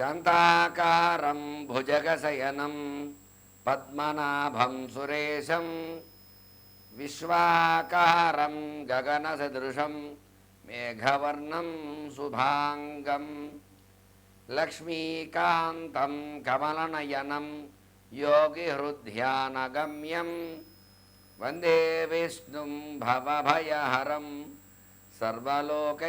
శాంతాకారం భుజగశయనం పద్మనాభం సురేశం విశ్వాకారం గగనసదృశం మేఘవర్ణం శుభాంగం లక్ష్మీకాంతం కమలనయనం యోగిహృద్ధ్యానగమ్యం వందే విష్ణుం భవభయహరం సర్వలోకైకనాథం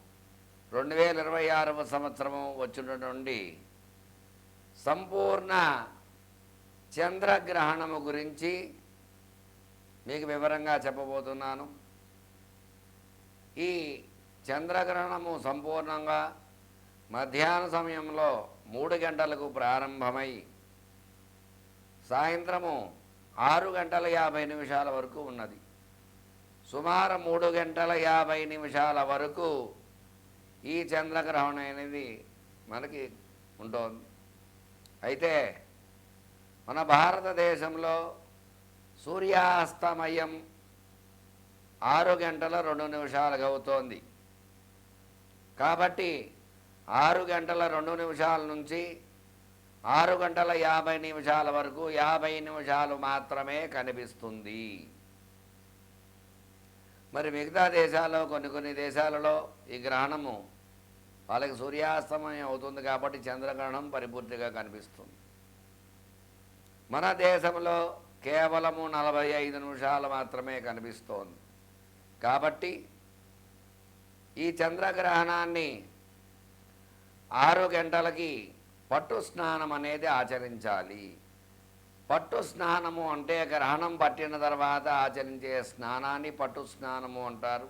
రెండు వేల ఇరవై ఆరవ సంవత్సరము వచ్చినటువంటి సంపూర్ణ చంద్రగ్రహణము గురించి మీకు వివరంగా చెప్పబోతున్నాను. ఈ చంద్రగ్రహణము సంపూర్ణంగా మధ్యాహ్న సమయంలో మూడు గంటలకు ప్రారంభమై సాయంత్రము ఆరు గంటల యాభై నిమిషాల వరకు ఉన్నది. సుమారు మూడు గంటల యాభై నిమిషాల వరకు ఈ చంద్రగ్రహణం అనేది మనకి ఉంటుంది. అయితే మన భారతదేశంలో సూర్యాస్తమయం ఆరు గంటల రెండు నిమిషాలుగా అవుతోంది కాబట్టి ఆరు గంటల రెండు నిమిషాల నుంచి ఆరు గంటల యాభై నిమిషాల వరకు యాభై నిమిషాలు మాత్రమే కనిపిస్తుంది. మరి మిగతా దేశాల్లో కొన్ని కొన్ని దేశాలలో ఈ గ్రహణము వాళ్ళకి సూర్యాస్తమయం అవుతుంది కాబట్టి చంద్రగ్రహణం పరిపూర్తిగా కనిపిస్తుంది. మన దేశంలో కేవలము నలభై ఐదు నిమిషాలు మాత్రమే కనిపిస్తోంది. కాబట్టి ఈ చంద్రగ్రహణాన్ని ఆరు గంటలకి పట్టు స్నానం అనేది ఆచరించాలి. పట్టు స్నానము అంటే గ్రహణం పట్టిన తర్వాత ఆచరించే స్నానాన్ని పట్టు స్నానము అంటారు.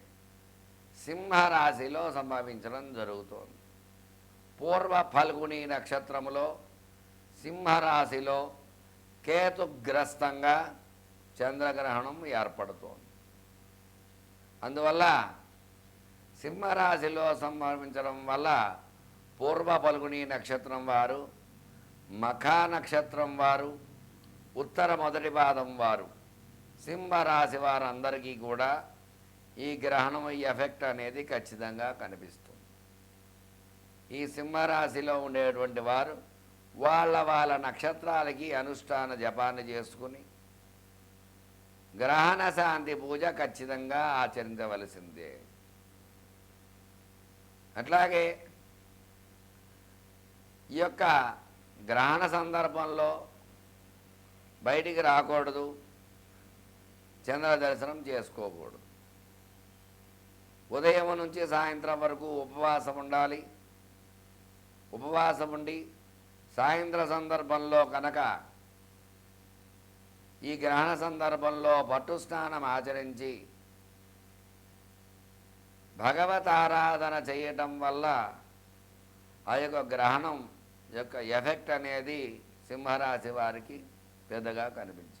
సింహరాశిలో సంభవించడం జరుగుతోంది. పూర్వ ఫల్గుని నక్షత్రములో సింహరాశిలో కేతుగ్రస్తంగా చంద్రగ్రహణం ఏర్పడుతోంది. అందువల్ల సింహరాశిలో సంభవించడం వల్ల పూర్వ ఫల్గుని నక్షత్రం వారు మఖా నక్షత్రం వారు ఉత్తర మొదటి పాదం వారు సింహరాశి వారందరికీ కూడా ఈ గ్రహణం ఈ ఎఫెక్ట్ అనేది ఖచ్చితంగా కనిపిస్తుంది. ఈ సింహరాశిలో ఉండేటువంటి వారు వాళ్ళ వాళ్ళ నక్షత్రాలకి అనుష్ఠాన జపాన్ని చేసుకుని గ్రహణ శాంతి పూజ ఖచ్చితంగా ఆచరించవలసిందే. అట్లాగే ఈ యొక్క గ్రహణ సందర్భంలో బయటికి రాకూడదు చంద్ర దర్శనం చేసుకోకూడదు. ఉదయం నుంచి సాయంత్రం వరకు ఉపవాసం ఉండాలి. ఉపవాసం ఉండి సాయంత్ర సందర్భంలో కనుక ఈ గ్రహణ సందర్భంలో పట్టు స్నానం ఆచరించి భగవత్ ఆరాధన చేయటం వల్ల ఆ యొక్క గ్రహణం యొక్క ఎఫెక్ట్ అనేది సింహరాశి వారికి పెద్దగా కనిపించింది.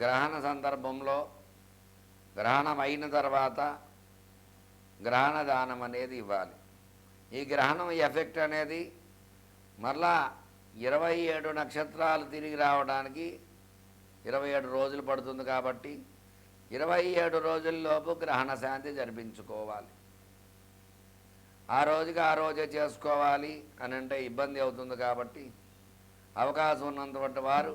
గ్రహణ సందర్భంలో గ్రహణం అయిన తర్వాత గ్రహణ దానం అనేది ఇవ్వాలి. ఈ గ్రహణం ఎఫెక్ట్ అనేది మరలా ఇరవై ఏడు నక్షత్రాలు తిరిగి రావడానికి ఇరవై ఏడు రోజులు పడుతుంది కాబట్టి ఇరవై ఏడు రోజుల్లోపు గ్రహణ శాంతి జరిపించుకోవాలి. ఆ రోజుకి ఆ రోజే చేసుకోవాలి అని అంటే ఇబ్బంది అవుతుంది కాబట్టి అవకాశం ఉన్నటువంటి వారు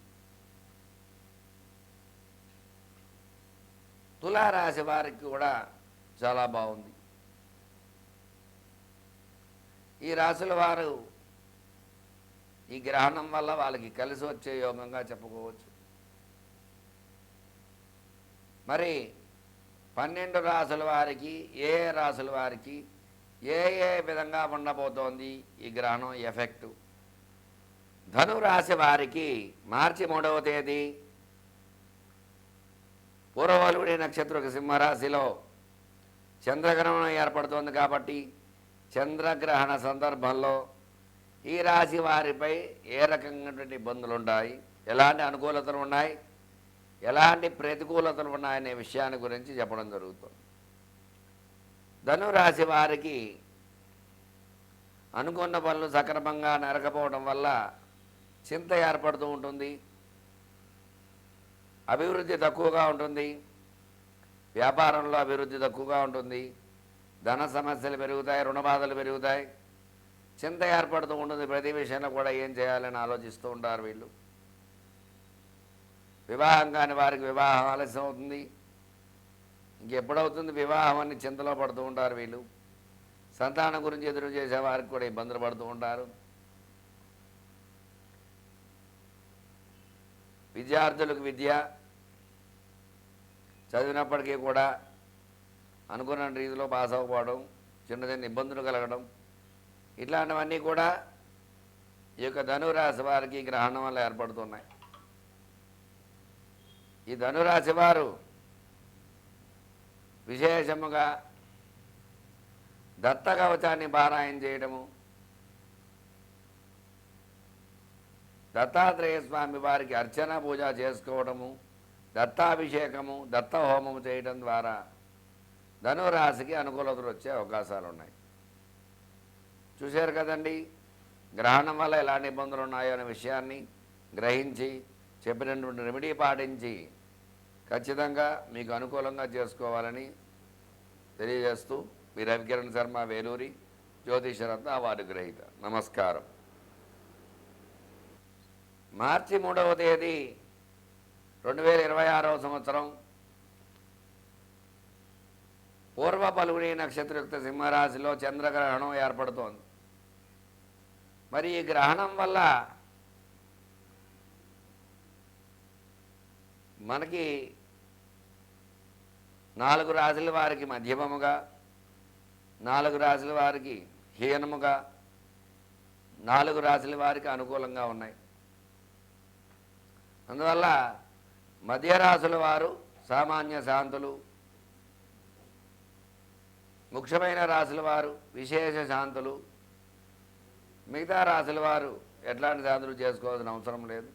తులారాశి వారికి కూడా చాలా బాగుంది. ఈ రాశుల వారు ఈ గ్రహణం వల్ల వాళ్ళకి కలిసి వచ్చే యోగంగా చెప్పుకోవచ్చు. మరి పన్నెండు రాసుల వారికి ఏ ఏ రాసుల వారికి ఏ ఏ విధంగా ఉండబోతోంది ఈ గ్రహణం ఎఫెక్టు? ధనురాశి వారికి మార్చి మూడవ తేదీ పూర్వవలుడి నక్షత్ర సింహరాశిలో చంద్రగ్రహణం ఏర్పడుతోంది కాబట్టి చంద్రగ్రహణ సందర్భంలో ఈ రాశి వారిపై ఏ రకమైనటువంటి ఇబ్బందులు ఉంటాయి? ఎలాంటి అనుకూలతలు ఉన్నాయి? ఎలాంటి ప్రతికూలతలు ఉన్నాయనే విషయాన్ని గురించి చెప్పడం జరుగుతుంది. ధనురాశి వారికి అనుకున్న పనులు సక్రమంగా నరకపోవడం వల్ల చింత ఏర్పడుతూ ఉంటుంది. అభివృద్ధి తక్కువగా ఉంటుంది. వ్యాపారంలో అభివృద్ధి తక్కువగా ఉంటుంది. ధన సమస్యలు పెరుగుతాయి రుణ బాధలు పెరుగుతాయి. చింత ఏర్పడుతూ ఉంటుంది. ప్రతి విషయంలో కూడా ఏం చేయాలని ఆలోచిస్తూ ఉంటారు వీళ్ళు. వివాహం కాని వారికి వివాహం ఆలస్యం అవుతుంది. ఇంకెప్పుడవుతుంది? వివాహం అని చింతలో పడుతూ ఉంటారు వీళ్ళు. సంతానం గురించి ఎదురు చేసే వారికి కూడా ఇబ్బందులు పడుతూ ఉంటారు. విద్యార్థులకు విద్య చదివినప్పటికీ కూడా అనుకున్న రీతిలో పాస్ అవ్వకపోవడం చిన్న చిన్న ఇబ్బందులు కలగడం ఇట్లాంటివన్నీ కూడా ఈ యొక్క ధనురాశి వారికి గ్రహణం వల్ల ఏర్పడుతున్నాయి. ఈ ధనురాశి వారు విశేషముగా దత్త కవచాన్ని పారాయణ చేయడము దత్తాత్రేయ స్వామి వారికి అర్చన పూజ చేసుకోవడము దత్తాభిషేకము దత్త హోమము చేయడం ద్వారా ధనురాశికి అనుకూలతలు వచ్చే అవకాశాలు ఉన్నాయి చూశారు కదండి గ్రహణం వల్ల ఎలాంటి ఇబ్బందులు ఉన్నాయో అనే విషయాన్ని గ్రహించి చెప్పినటువంటి రెమెడీ పాటించి ఖచ్చితంగా మీకు అనుకూలంగా చేసుకోవాలని తెలియజేస్తూ మీ రవికిరణ్ శర్మ వేలూరి జ్యోతిషరత్న అవార్డు గ్రహీత. నమస్కారం. మార్చి మూడవ తేదీ రెండు వేల ఇరవై ఆరవ సంవత్సరం. పూర్వ పలుగుని నక్షత్రయుక్త సింహరాశిలో చంద్రగ్రహణం ఏర్పడుతోంది. మరి ఈ గ్రహణం వల్ల మనకి నాలుగు రాశుల వారికి మధ్యమముగా నాలుగు రాశుల వారికి హీనముగా నాలుగు రాశుల వారికి అనుకూలంగా ఉన్నాయి. అందువల్ల మధ్యరాశుల వారు సామాన్య శాంతులు ముఖ్యమైన రాశుల వారు విశేష శాంతులు మిగతా రాశుల వారు ఎట్లాంటి శాంతులు చేసుకోవాల్సిన అవసరం లేదు.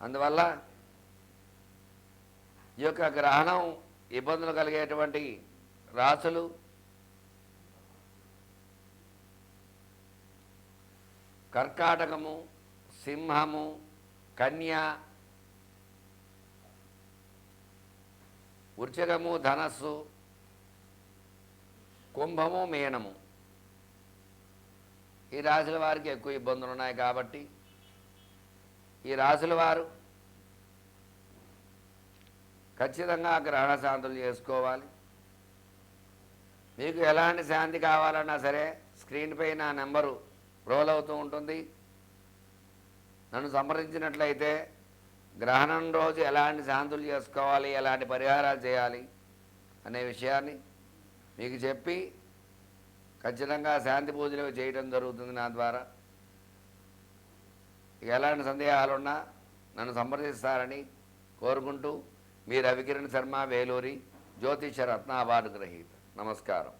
అందువల్ల ఈ యొక్క గ్రహణం ఇబ్బందులు కలిగేటువంటి రాశులు కర్కాటకము సింహము కన్య వృశ్చికము ధనస్సు కుంభము మీనము. ఈ రాశుల వారికి ఎక్కువ ఇబ్బందులు ఉన్నాయి కాబట్టి ఈ రాశుల వారు ఖచ్చితంగా గ్రహణ శాంతులు చేసుకోవాలి. మీకు ఎలాంటి శాంతి కావాలన్నా సరే స్క్రీన్ పై నా నెంబరు రోల్ అవుతూ ఉంటుంది. నన్ను సంప్రదించినట్లయితే గ్రహణం రోజు ఎలాంటి శాంతులు చేసుకోవాలి ఎలాంటి పరిహారాలు చేయాలి అనే విషయాన్ని మీకు చెప్పి ఖచ్చితంగా శాంతి పూజలు చేయడం జరుగుతుంది నా ద్వారా. ఇక ఎలాంటి సందేహాలున్నా నన్ను సంప్రదిస్తారని కోరుకుంటూ మీ రవికిరణ్ శర్మ వేలూరి జ్యోతిష రత్న అవార్డు గ్రహీత. నమస్కారం.